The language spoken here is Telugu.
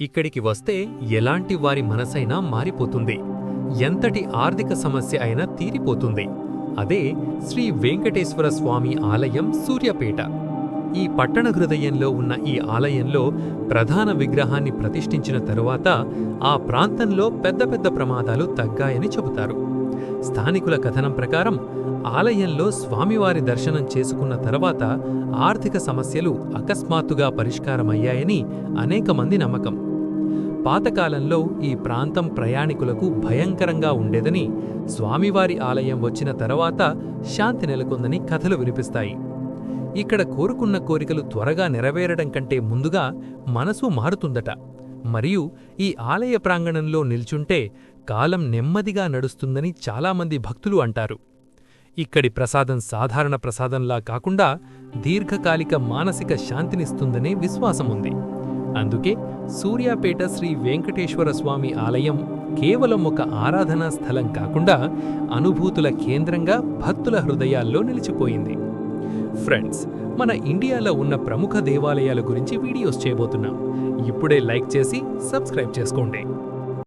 ఇక్కడికి వస్తే ఎలాంటి వారి మనసైనా మారిపోతుంది. ఎంతటి ఆర్థిక సమస్య అయినా తీరిపోతుంది. అదే శ్రీ వెంకటేశ్వర స్వామి ఆలయం సూర్యపేట. ఈ పట్టణ హృదయంలో ఉన్న ఈ ఆలయంలో ప్రధాన విగ్రహాన్ని ప్రతిష్ఠించిన తరువాత ఆ ప్రాంతంలో పెద్ద పెద్ద ప్రమాదాలు తగ్గాయని చెబుతారు. స్థానికుల కథనం ప్రకారం ఆలయంలో స్వామివారి దర్శనం చేసుకున్న తర్వాత ఆర్థిక సమస్యలు అకస్మాత్తుగా పరిష్కారమయ్యాయని అనేక మంది నమ్మకం. పాతకాలంలో ఈ ప్రాంతం ప్రయాణికులకు భయంకరంగా ఉండేదని స్వామివారి ఆలయం వచ్చిన తర్వాత శాంతి నెలకొందని కథలు వినిపిస్తాయి. ఇక్కడ కోరుకున్న కోరికలు త్వరగా నెరవేరడం కంటే ముందుగా మనసు మారుతుందట. మరియు ఈ ఆలయ ప్రాంగణంలో నిల్చుంటే కాలం నెమ్మదిగా నడుస్తుందని చాలామంది భక్తులు అంటారు. ఇక్కడి ప్రసాదం సాధారణ ప్రసాదంలా కాకుండా దీర్ఘకాలిక మానసిక శాంతినిస్తుందనే విశ్వాసముంది. అందుకే సూర్యాపేట శ్రీ వెంకటేశ్వర స్వామి ఆలయం కేవలం ఒక ఆరాధనా స్థలం కాకుండా అనుభూతుల కేంద్రంగా భక్తుల హృదయాల్లో నిలిచిపోయింది. ఫ్రెండ్స్ మన ఇండియాలో ఉన్న ప్రముఖ దేవాలయాల గురించి వీడియోస్ చేయబోతున్నాం. ఇప్పుడే లైక్ చేసి సబ్స్క్రైబ్ చేసుకోండి.